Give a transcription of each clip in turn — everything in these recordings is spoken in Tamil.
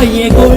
黑夜。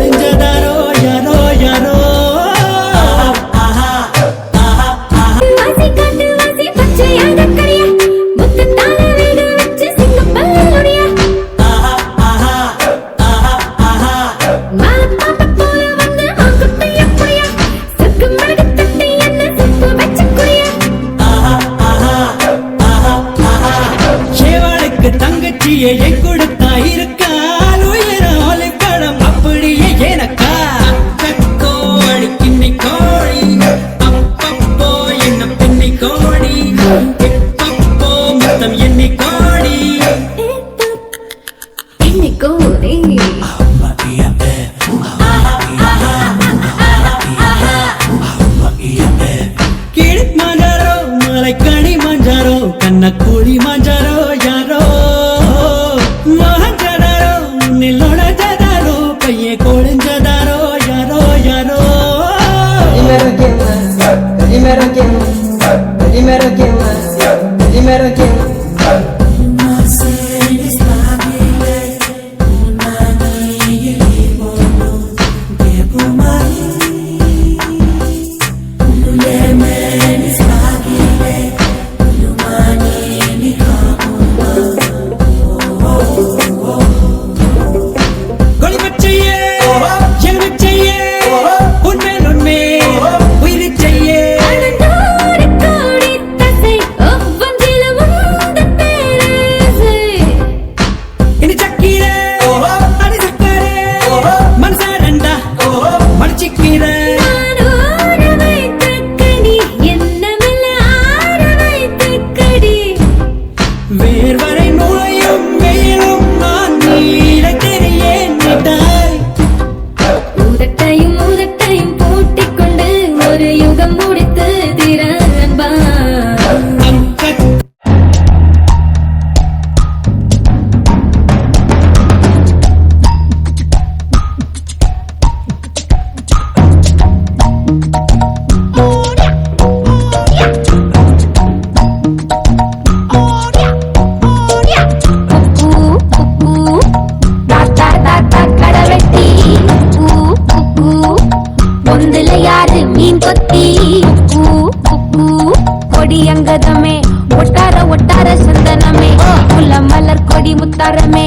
கொடி அங்கதமே ஒட்டார ஒட்டார சந்தனமே. முல்ல மலர் கொடி முத்தாரமே.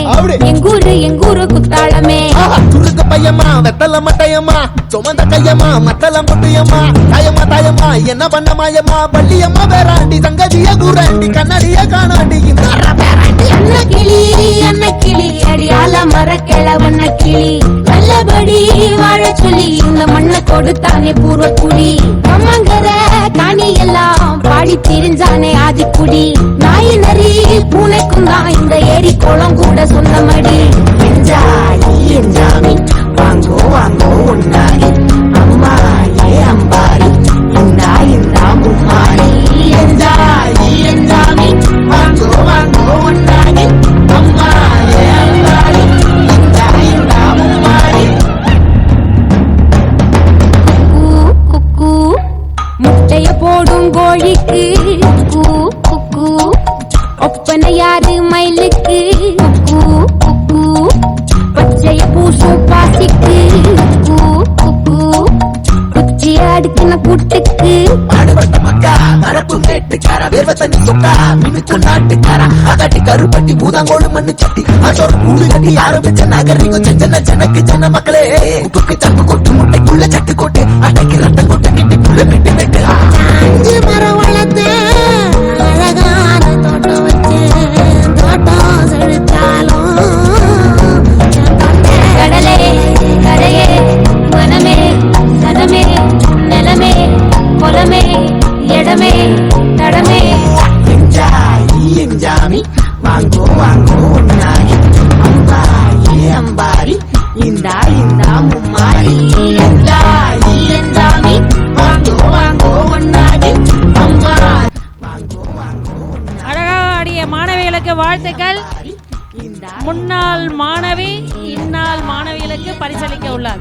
எங்கூரு எங்கூரு குத்தாளமே. துருக்கு பையம்மா வெத்தல மட்டையம்மா சுமந்த கையம்மா மத்தல முட்டியம்மா தாயம்மா தாயம்மா என்ன பண்ண மாயம்மா? பள்ளியம்மா வேறாண்டி சங்கதிய கூறாண்டி கண்ணடிய காணாண்டி இந்த அன்ன கிளி அன்ன கிளி அடியால மர கிழவண்ண கிளி. நல்லபடி வாழ சொல்லி இந்த மண்ணை கொடுத்தானே பூர்வ குடி. கம்மங்கர காணி எல்லாம் திரிஞ்சானே ஆதிக்குடி நாய் நரி பூனைக்கும் தான் இந்த ஏரி குளம் கூட சொந்தமடி. என்ஜாய் என்ஜாமி வாங்கோ வாங்கோ. ஒப்பனை யாரு மயிலுக்கு? குக்கு குக்கு பச்சைய பூசும் பாசிக்கு. குக்கு குக்கு குச்சி அடுக்கின புட்டுக்கு. பாடுபட்ட மக்கா மரப்பு மேட்டுக்கார வேர்வ சொக்கா மினுக்கு நாட்டுக்கார அகட்டி கருப்பட்டி பூதாங்கோடு மண்ணு சட்டி. அதோட கூடு கட்டி ஆரம்பிச்ச நாகரிகம். செஞ்சன ஜனக்கு ஜன மக்களே. உப்புக்கு சப்பு கொட்டு முட்டைக்குள்ள சட்டு கொட்டு. அட்டைக்கு ரத்தம் கொட்டு மாணவிகளுக்கு வாழ்த்துக்கள். முன்னாள் மாணவி இந்நாள் மாணவிகளுக்கு பரிசளிக்க உள்ளார்.